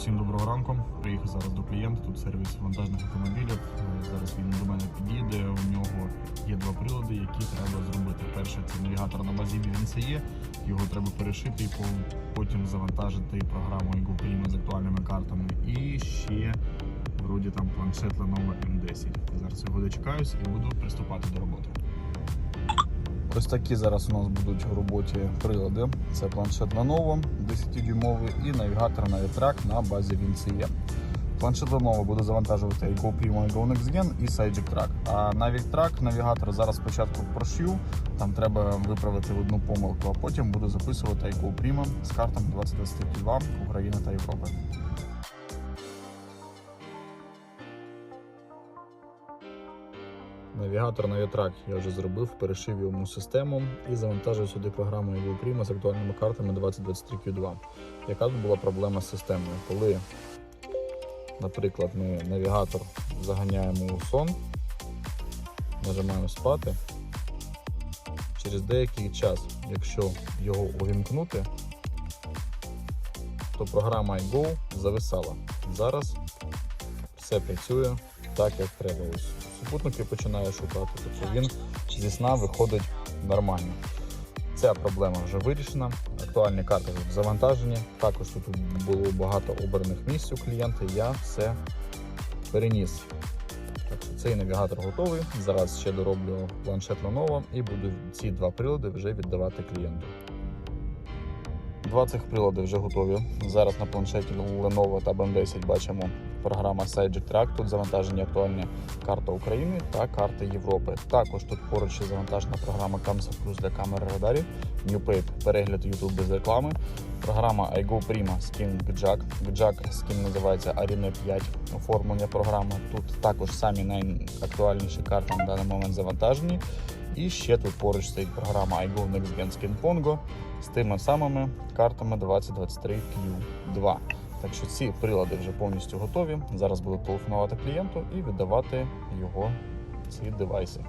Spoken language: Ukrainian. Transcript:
Усім доброго ранку. Приїхав зараз до клієнта. Тут сервіс вантажних автомобілів. Е, Зараз він до мене підійде. У нього є два прилади, які треба зробити. Перше це навігатор на базі є. Його треба перешити і по- потім завантажити програму Ego Prima з актуальними картами. І ще вроді там планшет Lenovo M10. Зараз його дочекаюсь і буду приступати до роботи. Ось такі зараз у нас будуть в роботі прилади. Це планшет Lenovo 10-дюймовий і навігатор на Track на базі VinCE. Планшет Lenovo буде завантажувати GoPrimo, і GoNextGen і Cydic Track. А Track навігатор зараз спочатку прошью, там треба виправити одну помилку, а потім буду записувати GoPrimo з картами 2022 України та Європи. Навігатор на Ятрак я вже зробив, перешив йому систему і завантажив сюди програму Eagle Prima з актуальними картами 2023 Q2. Яка тут була проблема з системою? Коли, наприклад, ми навігатор заганяємо у сон, нажимаємо спати, через деякий час, якщо його увімкнути, то програма iGo зависала. Зараз все працює так, як треба. Ось супутники починає шукати, тобто він зі сна виходить нормально. Ця проблема вже вирішена. Актуальні карти завантажені. Також тут було багато обраних місць у клієнта. Я все переніс. Так що цей навігатор готовий. Зараз ще дороблю планшет Lenovo і буду ці два прилади вже віддавати клієнту. Два цих прилади вже готові. Зараз на планшеті Lenovo Tab M10 бачимо програма Cydic Track. Тут завантажені актуальні карта України та карта Європи. Також тут поруч є завантажена програма Camsa Plus для камери радарів, NewPape – перегляд YouTube без реклами. Програма iGo Prima Skin Gjack. Gjack Skin називається Arena 5 оформлення програми. Тут також самі найактуальніші карти на даний момент завантажені. І ще тут поруч стоїть програма iGo Next Gen Skin Pongo з тими самими картами 2023 Q2. Так що ці прилади вже повністю готові. Зараз буду телефонувати клієнту і віддавати його ці девайси.